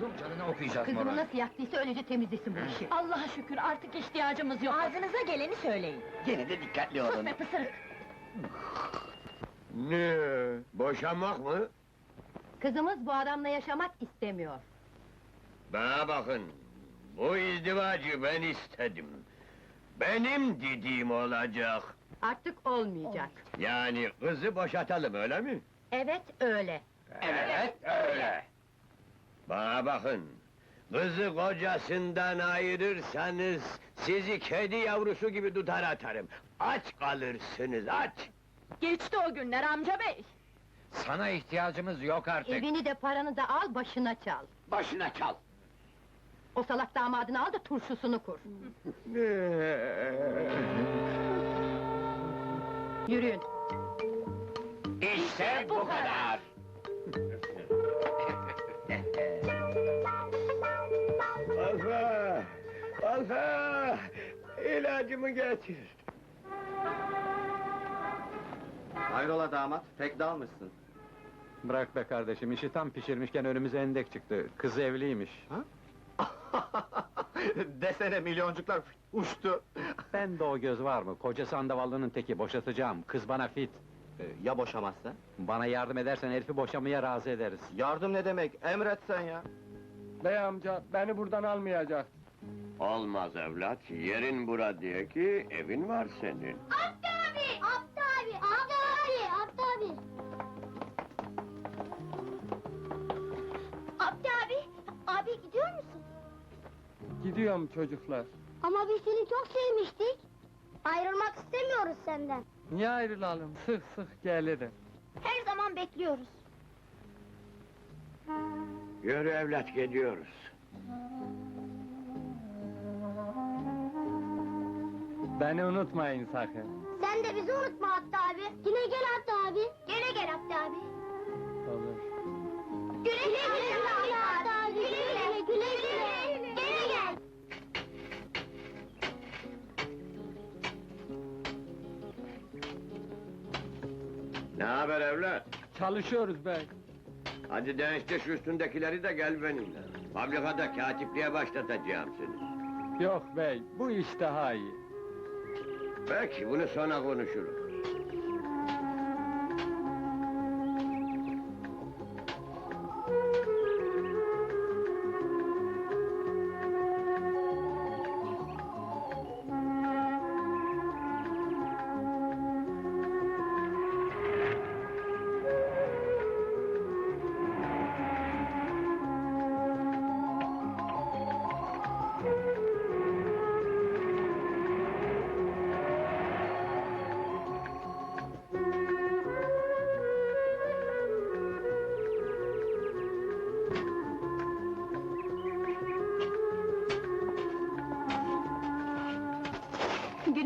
Dur canına okuyacağız Kızım moral. nasıl yaktıysa öylece temizlesin bu işi. Allah'a şükür artık ihtiyacımız yok. Ağzınıza geleni söyleyin. Gene de dikkatli Sus olun. be pısırık. Ne? Boşanmak mı? Kızımız bu adamla yaşamak istemiyor. Bana bakın, bu izdivacı ben istedim. Benim dediğim olacak. Artık olmayacak. Yani kızı boşatalım öyle mi? Evet öyle. Evet, öyle. Bana bakın, kızı kocasından ayırırsanız sizi kedi yavrusu gibi tutar atarım. Aç kalırsınız, aç! Geçti o günler amca bey. Sana ihtiyacımız yok artık. Evini de paranı da al başına çal. Başına çal. O salak damadını al da turşusunu kur. Yürüyün. İşte bu kadar. Alfa! İlacımı getir. Hayrola damat, pek dalmışsın. Bırak be kardeşim, işi tam pişirmişken önümüze endek çıktı. Kız evliymiş. Desene milyoncuklar uçtu. Ben de o göz var mı? Kocası andavallının teki, boşatacağım. Kız bana fit. Ee, ya boşamazsa? Bana yardım edersen herifi boşamaya razı ederiz. Yardım ne demek, emretsen ya. Bey amca, beni buradan almayacak. Olmaz evlat, yerin bura diye ki evin var senin. Abdi abi! Abdi abi! Abdi abi! Abdi abi! Abdi abi! Abi gidiyor musun? Gidiyorum çocuklar. Ama biz seni çok sevmiştik. Ayrılmak istemiyoruz senden. Niye ayrılalım? Sık sık gelirim. Her zaman bekliyoruz. Yürü evlat, gidiyoruz. Beni unutmayın sakın. Sen de bizi unutma Abdi abi. Yine gel Abdi abi. Gene gel Abdi abi. Olur. Güle güle, güle, Abdi abi. Güle güle, güle güle. Gene gel. Ne haber evlat? Çalışıyoruz bey. Hadi değiştir şu üstündekileri de gel benimle. Fabrikada katipliğe başlatacağım seni. Yok bey, bu iş daha iyi. Peki, bunu sonra konuşuruz.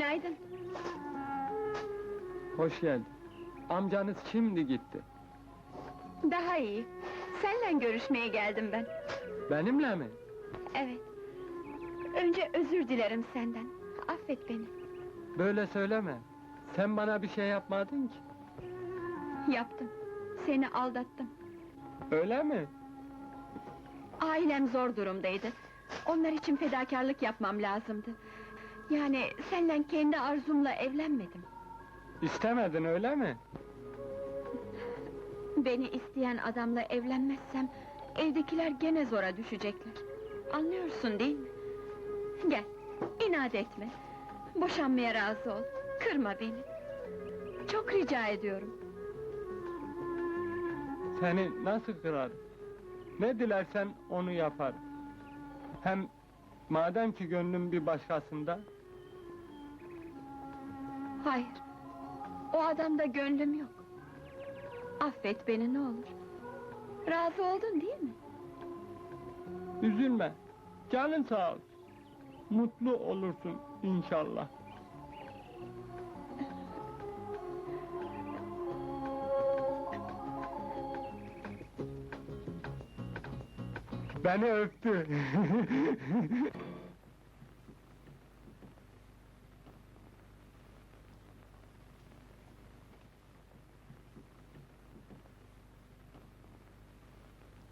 Günaydın. Hoş geldin. Amcanız şimdi gitti. Daha iyi. Seninle görüşmeye geldim ben. Benimle mi? Evet. Önce özür dilerim senden. Affet beni. Böyle söyleme. Sen bana bir şey yapmadın ki. Yaptım. Seni aldattım. Öyle mi? Ailem zor durumdaydı. Onlar için fedakarlık yapmam lazımdı. Yani senden kendi arzumla evlenmedim. İstemedin öyle mi? Beni isteyen adamla evlenmezsem... ...evdekiler gene zora düşecekler. Anlıyorsun değil mi? Gel, inat etme. Boşanmaya razı ol, kırma beni. Çok rica ediyorum. Seni nasıl kırarım? Ne dilersen onu yaparım. Hem madem ki gönlüm bir başkasında, Hayır, o adamda gönlüm yok. Affet beni ne olur. Razı oldun değil mi? üzülme. Canın sağ olsun. Mutlu olursun inşallah. Beni öptü.